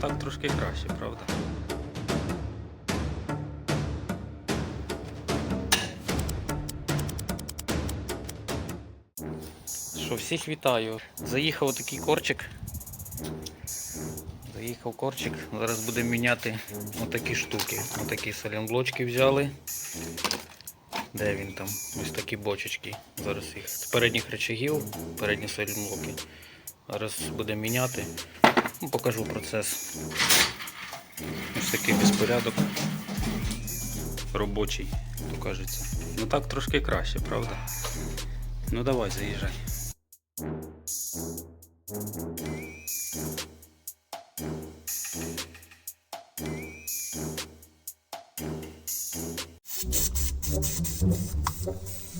так трошки краще, правда? Що, всіх вітаю. Заїхав такий корчик. Заїхав корчик. Зараз будемо міняти отакі штуки. Отакі салінблочки взяли. Де він там? Ось такі бочечки. Зараз їх з передніх речагів, передні салінблоки. Зараз будемо міняти. Ну, покажу процес. Ось такий безпорядок. Робочий, то кажеться. Ну так трошки краще, правда? Ну давай, заїжджай.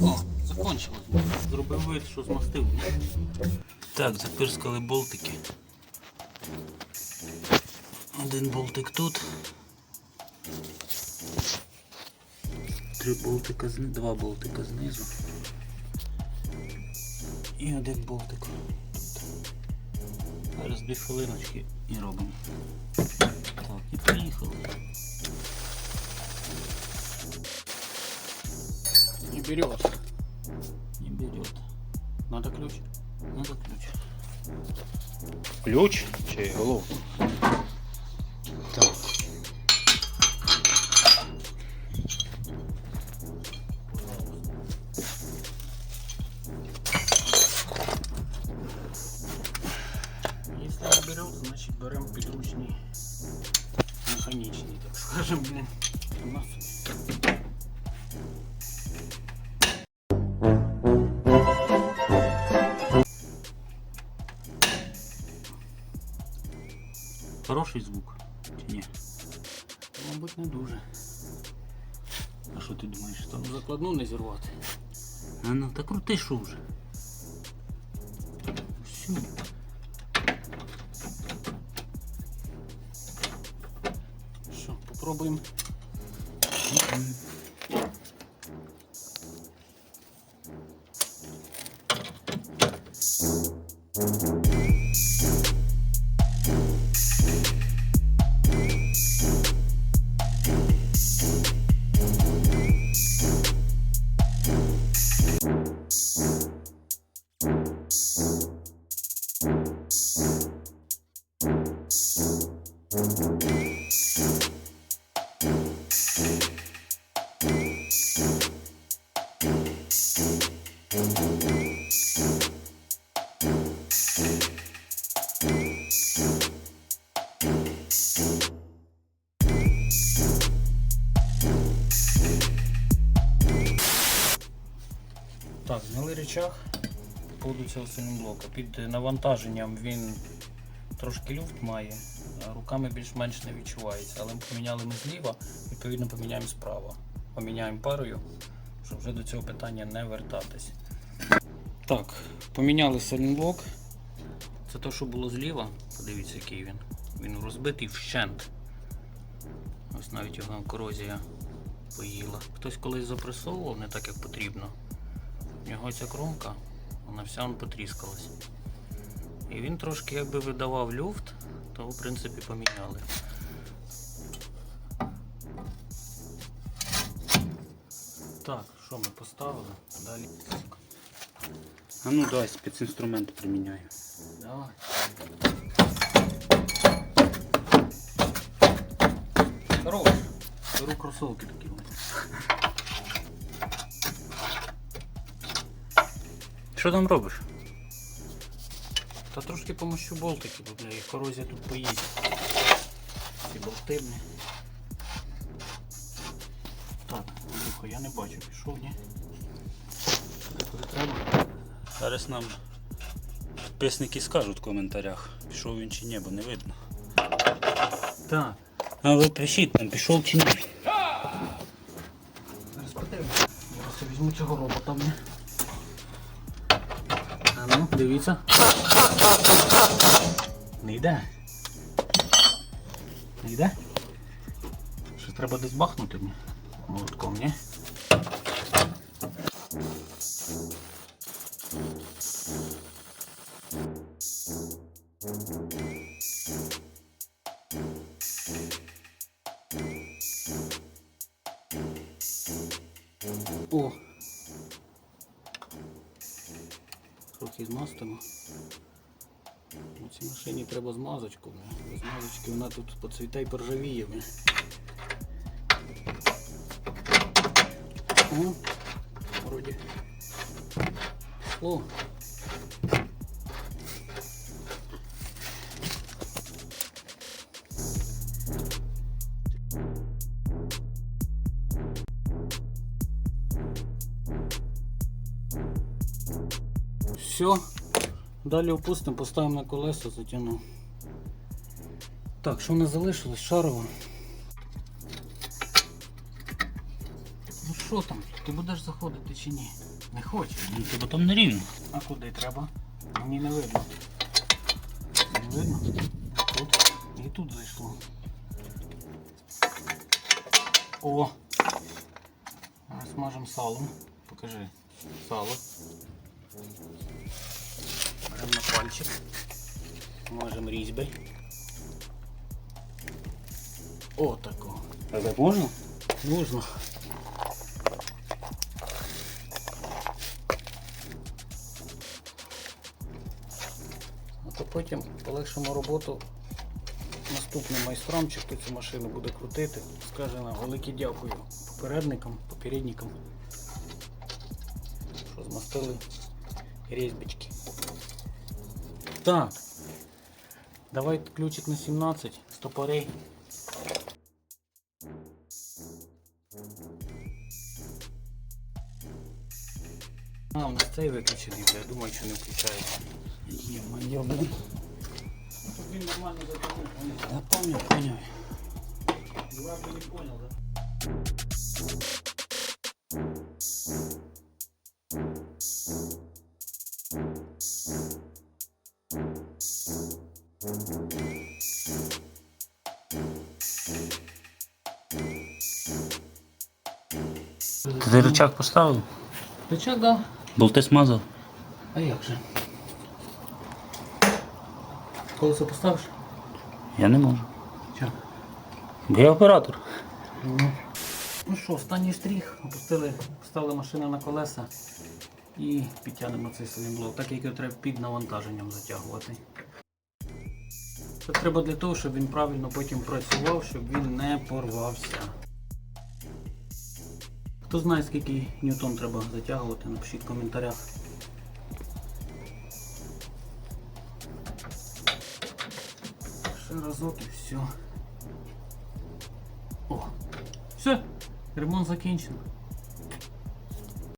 О, закончилось. Зробив вид, що змастив. Так, запирскали болтики. Один болтик тут. Три болтика знизу, два болтика знизу. І один болтик тут. Зараз дві хвилиночки і робимо. Так, і поїхали. Не берет. Не берет. Надо ключ. Надо ключ. Ключ чи головку? подручный механичный, так скажем, блин. У нас Хороший звук чи ні? Мабуть, не дуже. А що ти думаєш, там закладну не зірвати? А ну, та крути що вже. Все. Що, Так, зняли речах поводу цього силінблока. Під навантаженням він трошки люфт має, руками більш-менш не відчувається. Але ми поміняли ми зліва, відповідно поміняємо справа. Поміняємо парою, щоб вже до цього питання не вертатись. Так, поміняли силінблок. Це те, що було зліва. Подивіться, який він. Він розбитий вщент. Ось навіть його корозія поїла. Хтось колись запресовував не так, як потрібно. У нього ця кромка, вона вся он потріскалась. І він трошки якби видавав люфт, то в принципі поміняли. Так, що ми поставили? Далі. А ну давай спецінструмент приміняю. Давай. Хорош. Беру кросовки такі. Що там робиш? Та трошки помощу болтики, бо бля, їх корозія тут поїде. Ці болти, бля. Так, Андрюха, я не бачу, пішов, ні? Куди треба? Зараз нам підписники скажуть в коментарях, пішов він чи ні, бо не видно. Так. А ви пишіть нам, пішов чи ні. Зараз подивимося. Зараз я візьму цього робота. Бля. ну, дивіться. Не йде. Не йде? Що треба десь бахнути мені? Молотком, ні? О! Трохи змастимо. У цій машині треба змазочку. Без змазочки вона тут поцвіта й поржавіє. О, вроді. О. Все. Далі опустимо, поставимо на колеса, затягну. Так, що в нас залишилось? Шарова. Ну що там? Ти будеш заходити чи ні? Не хочеш? Ну, тебе там не рівно. А куди треба? Мені не видно. Не видно? Тут. І тут зайшло. О! Смажемо салом. Покажи. Сало. Беремо на пальчик. Можемо різьби. О, тако. А так можна? Нужно. А то потім полегшимо роботу наступним майстрам, чи хто цю машину буде крутити. Скаже нам велике дякую попередникам, попередникам, що змастили різьбички. Так. Давай ключик на 17, стопорей. А, у нас цей виключений, бля, я думаю, що не включається. Є, моє, блин. Щоб він нормально затягнув, поняв. Я понял, понял. Дурак би не понял, да? Ти цей рычаг поставив? Рычаг, да. Болти смазав? А як же? Колесо поставиш? Я не можу. Чо? Бо я оператор. Ну що, останній штрих. Опустили, поставили машину на колеса і підтягнемо цей силінблок, так як його треба під навантаженням затягувати. Це треба для того, щоб він правильно потім працював, щоб він не порвався. Хто знає, скільки ньютон треба затягувати, напишіть в коментарях. Ще разок і все. О, все, ремонт закінчено.